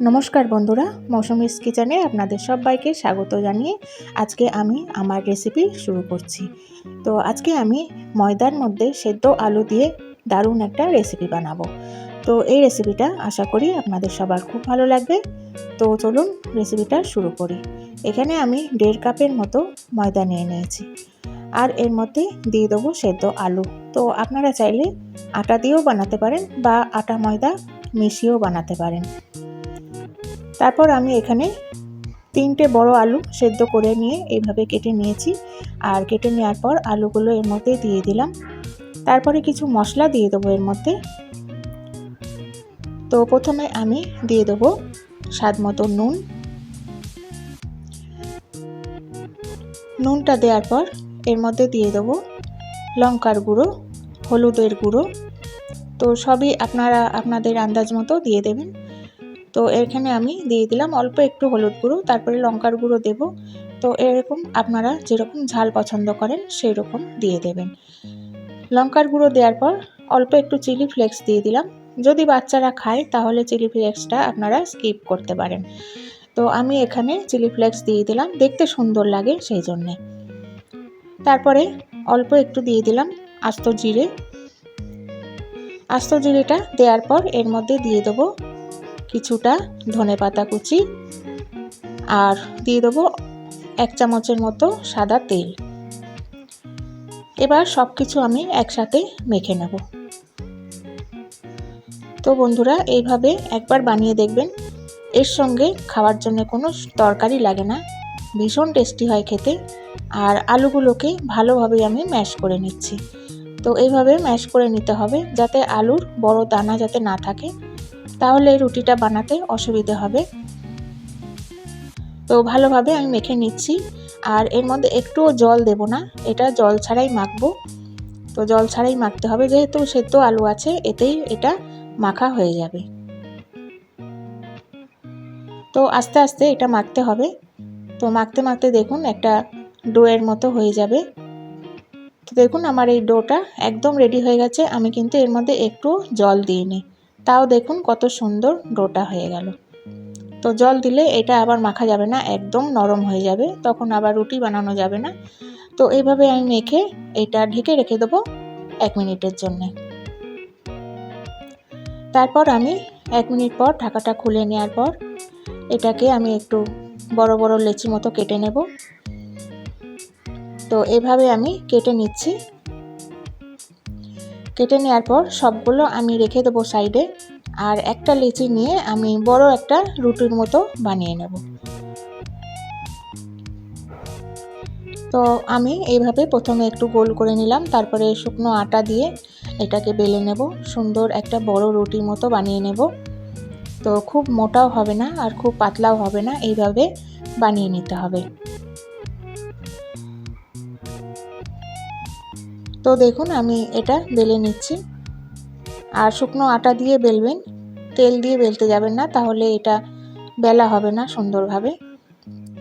নমস্কার বন্ধুরা মৌসুমিস কিচেনে আপনাদের সবাইকে স্বাগত জানিয়ে আজকে আমি আমার রেসিপি শুরু করছি। তো আজকে আমি ময়দার মধ্যে সেদ্ধ আলু দিয়ে দারুণ একটা রেসিপি বানাবো। তো এই রেসিপিটা আশা করি আপনাদের সবার খুব ভালো লাগবে। তো চলুন রেসিপিটা শুরু করি। এখানে আমি দেড় কাপের মতো ময়দা নিয়ে নিয়েছি। আর এর মধ্যে দিয়ে দেবো সেদ্ধ আলু। তো আপনারা চাইলে আটা দিয়েও বানাতে পারেন বা আটা ময়দা মিশিয়েও বানাতে পারেন। তারপর আমি এখানে তিনটে বড় আলু সেদ্ধ করে নিয়ে এইভাবে কেটে নিয়েছি। আর কেটে নেওয়ার পর আলুগুলো এর মধ্যে দিয়ে দিলাম। তারপরে কিছু মশলা দিয়ে দেবো এর মধ্যে। তো প্রথমে আমি দিয়ে দেবো স্বাদ মতো নুন। নুনটা দেওয়ার পর এর মধ্যে দিয়ে দেবো লঙ্কার গুঁড়ো, হলুদের গুঁড়ো। তো সবই আপনারা আপনাদের আন্দাজ মতো দিয়ে দেবেন। তো এখানে আমি দিয়ে দিলাম অল্প একটু হলুদ গুঁড়ো, তারপরে লঙ্কার গুঁড়ো দেব। তো এরকম আপনারা যেরকম ঝাল পছন্দ করেন সেই রকম দিয়ে দেবেন। লঙ্কার গুঁড়ো দেওয়ার পর অল্প একটু চিলি ফ্লেক্স দিয়ে দিলাম। যদি বাচ্চারা খায় তাহলে চিলি ফ্লেক্সটা আপনারা স্কিপ করতে পারেন। তো আমি এখানে চিলি ফ্লেক্স দিয়ে দিলাম, দেখতে সুন্দর লাগে সেই জন্যে। তারপরে অল্প একটু দিয়ে দিলাম আস্ত জিরে। আস্ত জিরেটা দেওয়ার পর এর মধ্যে দিয়ে দেবো কিছুটা ধনে পাতা কুচি আর দিয়ে দেবো এক চামচের মতো সাদা তেল। এবার সব কিছু আমি একসাথে মেখে নেব। তো বন্ধুরা, এইভাবে একবার বানিয়ে দেখবেন। এর সঙ্গে খাওয়ার জন্য কোনো তরকারি লাগে না। ভীষণ টেস্টি হয় খেতে। আর আলুগুলোকে ভালোভাবে আমি ম্যাশ করে নিচ্ছি। তো এইভাবে ম্যাশ করে নিতে হবে যাতে আলুর বড় দানা যাতে না থাকে। তাহলে রুটিটা বানাতে অসুবিধে হবে। তো ভালোভাবে আমি মেখে নিচ্ছি। আর এর মধ্যে একটুও জল দেব না, এটা জল ছাড়াই মাখবো। তো জল ছাড়াই মাখতে হবে, যেহেতু সেদ্ধ আলু আছে, এতেই এটা মাখা হয়ে যাবে। তো আস্তে আস্তে এটা মাখতে হবে। তো মাখতে মাখতে দেখুন, একটা ডোয়ের মতো হয়ে যাবে। তো দেখুন, আমার এই ডোটা একদম রেডি হয়ে গেছে। আমি কিন্তু এর মধ্যে একটু জল দিইনি তাও দেখুন কত সুন্দর ডোটা হয়ে গেল। তো জল দিলে এটা আবার মাখা যাবে না, একদম নরম হয়ে যাবে, তখন আবার রুটি বানানো যাবে না। তো এইভাবে আমি মেখে এটা ঢেকে রেখে দেবো এক মিনিটের জন্যে। তারপর আমি এক মিনিট পর ঢাকাটা খুলে নেওয়ার পর এটাকে আমি একটু বড় বড় লেচি মতো কেটে নেব। তো এভাবে আমি কেটে নিচ্ছি। কেটে নেওয়ার পর সবগুলো আমি রেখে দেবো সাইডে। আর একটা লিচি নিয়ে আমি বড় একটা রুটির মতো বানিয়ে নেব। তো আমি এইভাবে প্রথমে একটু গোল করে নিলাম, তারপরে শুকনো আটা দিয়ে এটাকে বেলে নেব। সুন্দর একটা বড় রুটির মতো বানিয়ে নেব। তো খুব মোটাও হবে না আর খুব পাতলাও হবে না, এইভাবে বানিয়ে নিতে হবে। তো দেখুন, আমি এটা বেলে নিচ্ছি। আর শুকনো আটা দিয়ে বেলবেন। তেল দিয়ে বেলতে যাবেন না, তাহলে এটা বেলা হবে না সুন্দরভাবে।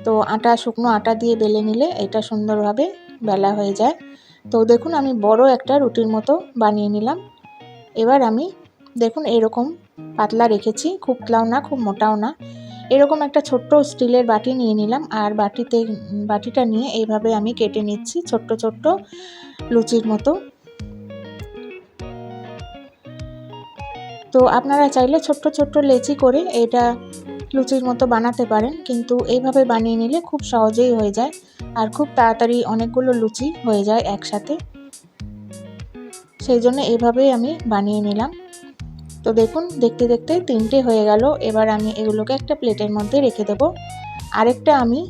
তো আটা, শুকনো আটা দিয়ে বেলে নিলে এটা সুন্দরভাবে বেলা হয়ে যায়। তো দেখুন, আমি বড় একটা রুটির মতো বানিয়ে নিলাম। এবার আমি, দেখুন, এরকম পাতলা রেখেছি। খুব পাতলাও না খুব মোটাও না। এরকম একটা ছোট্ট স্টিলের বাটি নিয়ে নিলাম আর বাটিতে, বাটিটা নিয়ে এইভাবে আমি কেটে নিচ্ছি ছোট্ট ছোট্ট লুচির মতো। তো আপনারা চাইলে ছোট্ট ছোট্ট লেচি করে এটা লুচির মতো বানাতে পারেন, কিন্তু এইভাবে বানিয়ে নিলে খুব সহজেই হয়ে যায় আর খুব তাড়াতাড়ি অনেকগুলো লুচি হয়ে যায় একসাথে। সেই জন্য এইভাবেই আমি বানিয়ে নিলাম। তো দেখুন, দেখতে দেখতে তিনটে হয়ে গেল। এবার আমি এগুলোকে একটা প্লেটের মধ্যে রেখে দেবো। আরেকটা আমি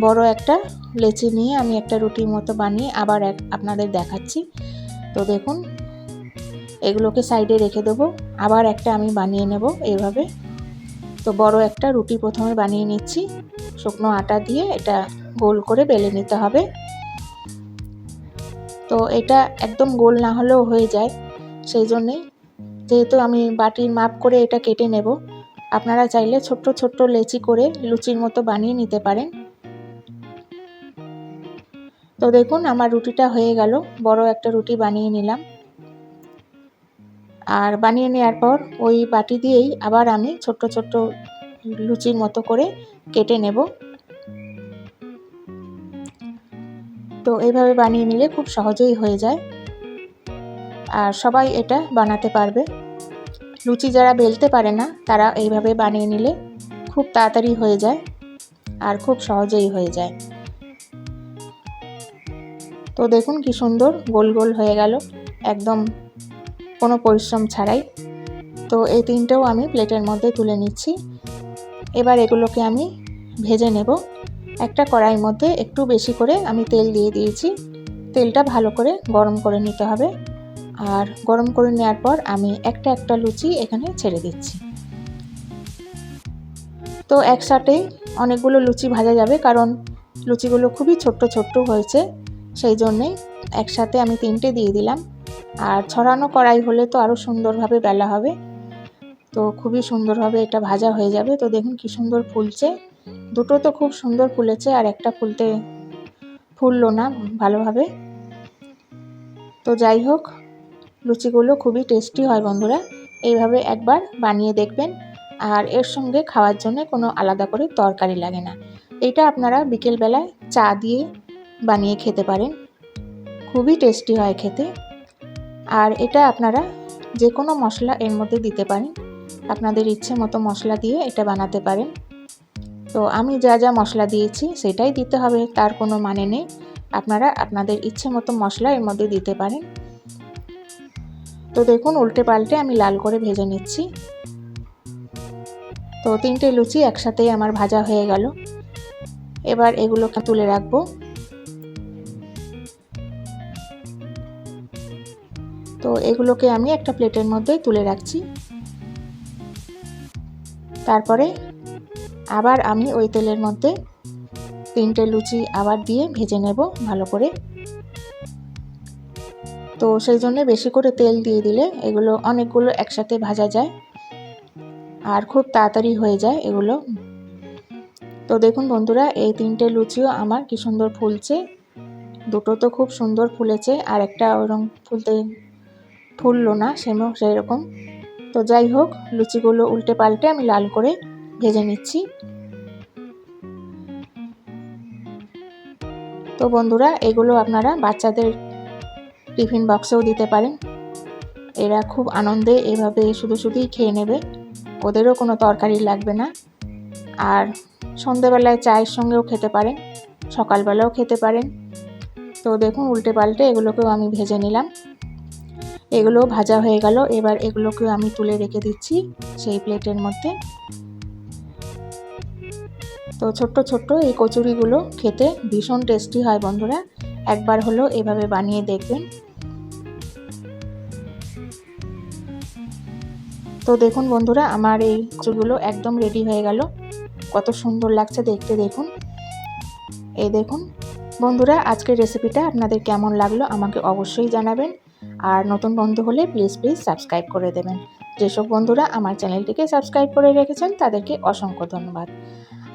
বড় একটা লেচি নিয়ে আমি একটা রুটির মতো বানিয়ে আবার এক আপনাদের দেখাচ্ছি। তো দেখুন, এগুলোকে সাইডে রেখে দেবো। আবার একটা আমি বানিয়ে নেব এইভাবে। তো বড় একটা রুটি প্রথমে বানিয়ে নিচ্ছি। শুকনো আটা দিয়ে এটা গোল করে বেলে নিতে হবে। তো এটা একদম গোল না হলেও হয়ে যায়। সেই জন্যেই যেহেতু আমি বাটির মাপ করে এটা কেটে নেব, আপনারা চাইলে ছোট্ট ছোট্ট লেচি করে লুচির মতো বানিয়ে নিতে পারেন। তো দেখুন, আমার রুটিটা হয়ে গেল, বড় একটা রুটি বানিয়ে নিলাম। আর বানিয়ে নেওয়ার পর ওই বাটি দিয়েই আবার আমি ছোট্ট ছোট্ট লুচির মতো করে কেটে নেব। তো এইভাবে বানিয়ে নিলে খুব সহজেই হয়ে যায়। আর সবাই এটা বানাতে পারবে। লুচি যারা বেলতে পারে না, তারা এইভাবে বানিয়ে নিলে খুব তাড়াতাড়ি হয়ে যায় আর খুব সহজেই হয়ে যায়। তো দেখুন কি সুন্দর গোল গোল হয়ে গেল, একদম কোনো পরিশ্রম ছাড়াই। তো এই তিনটেও আমি প্লেটের মধ্যে তুলে নিচ্ছি। এবার এগুলোকে আমি ভেজে নেব। একটা কড়াইয়ের মধ্যে একটু বেশি করে আমি তেল দিয়ে দিয়েছি। তেলটা ভালো করে গরম করে নিতে হবে। আর গরম করে নেওয়ার পর আমি একটা একটা লুচি এখানে ছেড়ে দিচ্ছি। তো একসাথে অনেকগুলো লুচি ভাজা যাবে কারণ লুচিগুলো খুবই ছোট্ট ছোট্ট হয়েছে, সেই জন্যেই একসাথে আমি তিনটে দিয়ে দিলাম। আর ছড়ানো কড়াই হলে তো আরও সুন্দরভাবে বেলা হবে। তো খুবই সুন্দরভাবে এটা ভাজা হয়ে যাবে। তো দেখুন কি সুন্দর ফুলছে। দুটো তো খুব সুন্দর ফুলেছে আর একটা ফুলতে ফুললো না ভালোভাবে। তো যাই হোক লুচিগুলো খুবই টেস্টি হয় বন্ধুরা। এইভাবে একবার বানিয়ে দেখবেন। আর এর সঙ্গে খাওয়ার জন্য কোনো আলাদা করে তরকারি লাগে না। এটা আপনারা বিকেলবেলায় চা দিয়ে বানিয়ে খেতে পারেন। খুবই টেস্টি হয় খেতে। আর এটা আপনারা যে কোনো মশলা এর মধ্যে দিতে পারেন। আপনাদের ইচ্ছে মতো মশলা দিয়ে এটা বানাতে পারেন। তো আমি যা যা মশলা দিয়েছি সেটাই দিতে হবে, তার কোনো মানে নেই। আপনারা আপনাদের ইচ্ছে মতো মশলা এর মধ্যে দিতে পারেন। তো দেখুন উল্টে পাল্টে আমি লাল করে ভেজে নিচ্ছি। তো তিনটে লুচি একসাথেই আমার ভাজা হয়ে গেল। এবার এগুলোকে তুলে রাখব। তো এগুলোকে আমি একটা প্লেটের মধ্যে তুলে রাখছি। তারপরে আবার আমি ওই তেলের মধ্যে তিনটে লুচি আবার দিয়ে ভেজে নেব ভালো করে। তো সেই জন্য বেশি করে তেল দিয়ে দিলে এগুলো অনেকগুলো একসাথে ভাজা যায় আর খুব তাড়াতাড়ি হয়ে যায় এগুলো। তো দেখুন বন্ধুরা, এই তিনটে লুচিও আমার কি সুন্দর ফুলছে। দুটো তো খুব সুন্দর ফুলেছে, আর একটা ওরকম ফুলতে ফুললো না সেমও সেই রকম তো যাই হোক, লুচিগুলো উল্টে পাল্টে আমি লাল করে ভেজে নিচ্ছি। তো বন্ধুরা, এগুলো আপনারা বাচ্চাদের টিফিন বক্সেও দিতে পারেন। এরা খুব আনন্দে এভাবে শুধু শুধুই খেয়ে নেবে। ওদেরও কোনো তরকারি লাগবে না। আর সন্ধেবেলায় চায়ের সঙ্গেও খেতে পারেন, সকালবেলাও খেতে পারেন। তো দেখুন উল্টে পাল্টে এগুলোকেও আমি ভেজে নিলাম। এগুলো ভাজা হয়ে গেল। এবার এগুলোকেও আমি তুলে রেখে দিচ্ছি সেই প্লেটের মধ্যে। তো ছোট্ট ছোট্ট এই কচুরিগুলো খেতে ভীষণ টেস্টি হয় বন্ধুরা। একবার হলো এভাবে বানিয়ে দেখবেন। তো দেখুন বন্ধুরা, আমার এই কচুরিগুলো একদম রেডি হয়ে গেল। কত সুন্দর লাগছে দেখতে দেখুন। এই দেখুন, বন্ধুরা, আজকের রেসিপিটা আপনাদের কেমন লাগল আমাকে অবশ্যই জানাবেন। আর নতুন বন্ধু হলে প্লিজ প্লিজ সাবস্ক্রাইব করে দেবেন। যেসব বন্ধুরা আমার চ্যানেলটিকে সাবস্ক্রাইব করে রেখেছেন, তাদেরকে অসংখ্য ধন্যবাদ।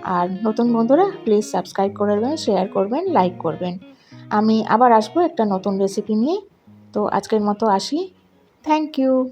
আর নতুন বন্ধুরা প্লিজ সাবস্ক্রাইব করে দেবেন শেয়ার করবেন লাইক করবেন। আমি আবার আসব একটা নতুন রেসিপি নিয়ে। তো আজকের মতো আসি। Thank you